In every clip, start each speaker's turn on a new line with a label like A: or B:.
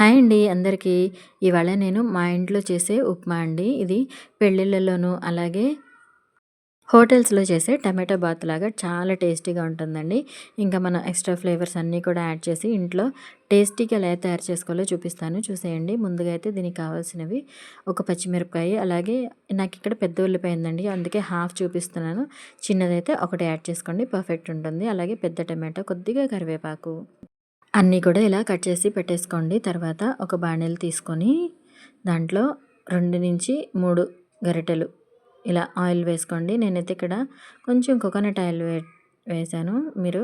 A: Hi అండి అందరికీ. ఇవాళ నేను మా ఇంట్లో చేసే ఉప్మా అండి. ఇది పెళ్ళిళ్ళలోనూ అలాగే హోటల్స్లో చేసే టమాటో బాత్ లాగా చాలా టేస్టీగా ఉంటుందండి. ఇంకా మనం ఎక్స్ట్రా ఫ్లేవర్స్ అన్నీ కూడా యాడ్ చేసి ఇంట్లో టేస్టీగా ఎలా తయారు చేసుకోవాలో చూపిస్తాను. చూసేయండి. ముందుగా అయితే దీనికి కావాల్సినవి ఒక పచ్చిమిరపకాయ అలాగే నాకు ఇక్కడ పెద్ద ఉల్లిపోయిందండి అందుకే హాఫ్ చూపిస్తున్నాను. చిన్నదైతే ఒకటి యాడ్ చేసుకోండి. పర్ఫెక్ట్ ఉంటుంది. అలాగే పెద్ద టమాటో కొద్దిగా కరివేపాకు. అన్నీ కూడా ఇలా కట్ చేసి పెట్టేసుకోండి. తర్వాత ఒక బాణీలు తీసుకొని దాంట్లో రెండు నుంచి మూడు గరిటెలు ఇలా ఆయిల్ వేసుకోండి. నేనైతే ఇక్కడ కొంచెం కోకోనట్ ఆయిల్ వే వేసాను. మీరు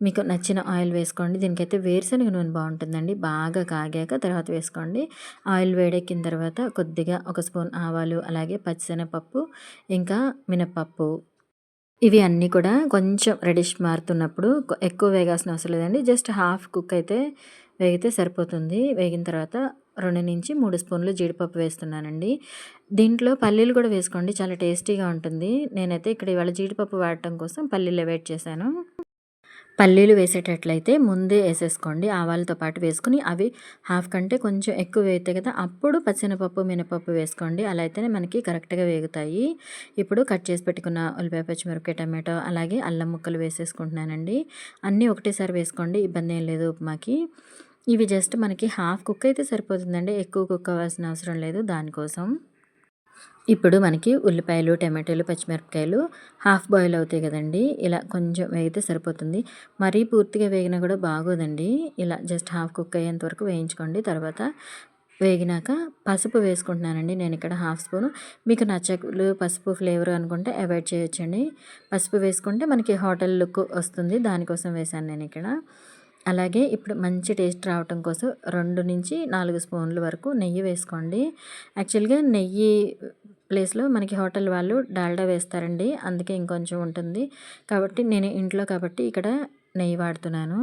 A: మీకు నచ్చిన ఆయిల్ వేసుకోండి. దీనికైతే వేరుశనగ నూనె బాగుంటుందండి. బాగా కాగాక తర్వాత వేసుకోండి. ఆయిల్ వేడెక్కిన తర్వాత కొద్దిగా ఒక స్పూన్ ఆవాలు అలాగే పచ్చిశనగపప్పు ఇంకా మినప్పప్పు ఇవి అన్నీ కూడా కొంచెం రెడిష్ మారుతున్నప్పుడు ఎక్కువ వేగాల్సిన అవసరం లేదండి. జస్ట్ హాఫ్ కుక్ అయితే వేగితే సరిపోతుంది. వేగిన తర్వాత రెండు నుంచి మూడు స్పూన్లు జీడిపప్పు వేస్తున్నానండి. దీంట్లో పల్లీలు కూడా వేసుకోండి. చాలా టేస్టీగా ఉంటుంది. నేనైతే ఇక్కడ ఇవాళ జీడిపప్పు వాడటం కోసం పల్లీలు వెయిట్ చేశాను. పల్లీలు వేసేటట్లయితే ముందే వేసేసుకోండి. ఆవాలతో పాటు వేసుకుని అవి హాఫ్ కంటే కొంచెం ఎక్కువ వేస్తే కదా అప్పుడు పచ్చినపప్పు మినపప్పు వేసుకోండి. అలా అయితేనే మనకి కరెక్ట్గా వేగుతాయి. ఇప్పుడు కట్ చేసి పెట్టుకున్న ఉల్లిపాయ పచ్చిమిరపకాయ టమాటో అలాగే అల్లం ముక్కలు వేసేసుకుంటున్నానండి. అన్నీ ఒకటేసారి వేసుకోండి ఇబ్బంది ఏం లేదు ఉప్మాకి. ఇవి జస్ట్ మనకి హాఫ్ కుక్ అయితే సరిపోతుందండి ఎక్కువ కుక్ అవ్వాల్సిన అవసరం లేదు దానికోసం. ఇప్పుడు మనకి ఉల్లిపాయలు టమాటాలు పచ్చిమిరపకాయలు హాఫ్ బాయిల్ అవుతాయి కదండి. ఇలా కొంచెం వేగితే సరిపోతుంది. మరీ పూర్తిగా వేగినా కూడా బాగోదండి. ఇలా జస్ట్ హాఫ్ కుక్ అయ్యేంత వరకు వేయించుకోండి. తర్వాత వేగినాక పసుపు వేసుకుంటున్నానండి. నేను ఇక్కడ హాఫ్ స్పూన్. మీకు నచ్చలు పసుపు ఫ్లేవర్ అనుకుంటే అవాయిడ్ చేయొచ్చండి. పసుపు వేసుకుంటే మనకి హోటల్ లుక్ వస్తుంది. దానికోసం వేశాను నేను ఇక్కడ. అలాగే ఇప్పుడు మంచి టేస్ట్ రావటం కోసం రెండు నుంచి నాలుగు స్పూన్ల వరకు నెయ్యి వేసుకోండి. యాక్చువల్గా నెయ్యి ప్లేస్లో మనకి హోటల్ వాళ్ళు డాల్డా వేస్తారండి. అందుకే ఇంకొంచెం ఉంటుంది. కాబట్టి నేను ఇంట్లో కాబట్టి ఇక్కడ నెయ్యి వాడుతున్నాను.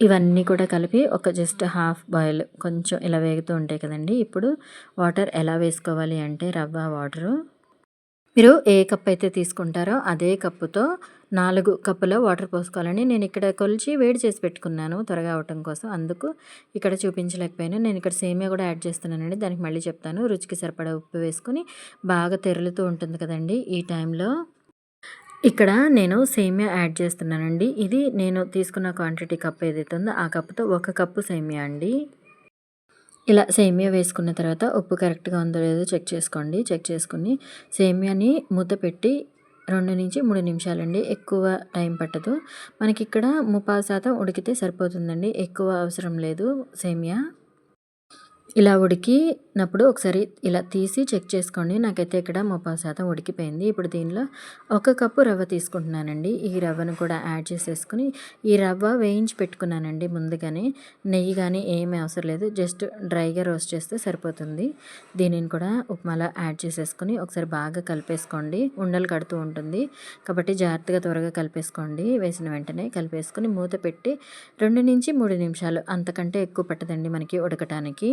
A: ఇవన్నీ కూడా కలిపి ఒక జస్ట్ హాఫ్ బాయిల్ కొంచెం ఇలా వేగుతూ ఉంటాయి కదండి. ఇప్పుడు వాటర్ ఎలా వేసుకోవాలి అంటే రవ్వ వాటరు మీరు ఏ కప్ అయితే తీసుకుంటారో అదే కప్పుతో నాలుగు కప్పుల వాటర్ పోసుకోవాలని నేను ఇక్కడ కొలిచి వేడి చేసి పెట్టుకున్నాను త్వరగా అవటం కోసం. అందుకు ఇక్కడ చూపించలేకపోయాను. నేను ఇక్కడ సేమియా కూడా యాడ్ చేస్తున్నానండి. దానికి మళ్ళీ చెప్తాను. రుచికి సరిపడా ఉప్పు వేసుకుని బాగా తెరులుతూ ఉంటుంది కదండి ఈ టైంలో. ఇక్కడ నేను సేమియా యాడ్ చేస్తున్నానండి. ఇది నేను తీసుకున్న క్వాంటిటీ కప్ ఏదైతే ఉందో ఆ కప్పుతో ఒక కప్పు సేమియా అండి. ఇలా సేమియా వేసుకున్న తర్వాత ఉప్పు కరెక్ట్గా ఉందో లేదో చెక్ చేసుకోండి. చెక్ చేసుకుని సేమియాని మూత పెట్టి రెండు నుంచి మూడు నిమిషాలండి. ఎక్కువ టైం పట్టదు. మనకి ఇక్కడ ముప్పై శాతం ఉడికితే సరిపోతుందండి. ఎక్కువ అవసరం లేదు సేమియా. ఇలా ఉడికినప్పుడు ఒకసారి ఇలా తీసి చెక్ చేసుకోండి. నాకైతే ఇక్కడ ముప్పై శాతం ఉడికిపోయింది. ఇప్పుడు దీనిలో ఒక కప్పు రవ్వ తీసుకుంటున్నానండి. ఈ రవ్వను కూడా యాడ్ చేసేసుకుని ఈ రవ్వ వేయించి పెట్టుకున్నానండి ముందుగానే. నెయ్యి కానీ ఏమీ అవసరం లేదు. జస్ట్ డ్రైగా రోస్ట్ చేస్తే సరిపోతుంది. దీనిని కూడా ఉప్మాలో యాడ్ చేసేసుకుని ఒకసారి బాగా కలిపేసుకోండి. ఉండలు కడుతూ ఉంటుంది. కాబట్టి జాగ్రత్తగా త్వరగా కలిపేసుకోండి. వేసిన వెంటనే కలిపేసుకుని మూత పెట్టి రెండు నుంచి మూడు నిమిషాలు అంతకంటే ఎక్కువ పట్టదండి మనకి ఉడకటానికి.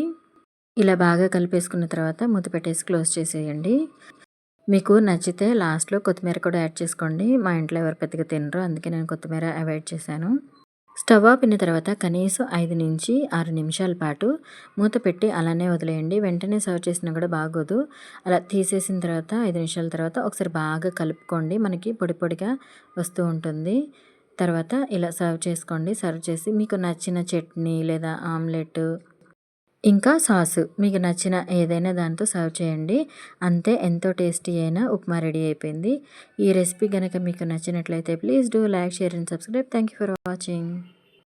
A: ఇలా బాగా కలిపేసుకున్న తర్వాత మూత పెట్టేసి క్లోజ్ చేసేయండి. మీకు నచ్చితే లాస్ట్లో కొత్తిమీర కూడా యాడ్ చేసుకోండి. మా ఇంట్లో ఎవరు పెద్దగా తినరు అందుకే నేను కొత్తిమీర అవాయిడ్ చేశాను. స్టవ్ ఆపిన తర్వాత కనీసం ఐదు నుంచి ఆరు నిమిషాల పాటు మూత పెట్టి అలానే వదిలేయండి. వెంటనే సర్వ్ చేసినా కూడా బాగోదు. అలా తీసేసిన తర్వాత ఐదు నిమిషాల తర్వాత ఒకసారి బాగా కలుపుకోండి. మనకి పొడి పొడిగా వస్తూ ఉంటుంది. తర్వాత ఇలా సర్వ్ చేసుకోండి. సర్వ్ చేసి మీకు నచ్చిన చట్నీ లేదా ఆమ్లెట్ ఇంకా సాసు. మీకు నచ్చిన ఏదైనా దాంతో సర్వ్ చేయండి. అంతే ఎంతో టేస్టీ అయినా ఉప్మా రెడీ అయిపోయింది. ఈ రెసిపీ కనుక మీకు నచ్చినట్లయితే please do like share and subscribe. Thank you for watching.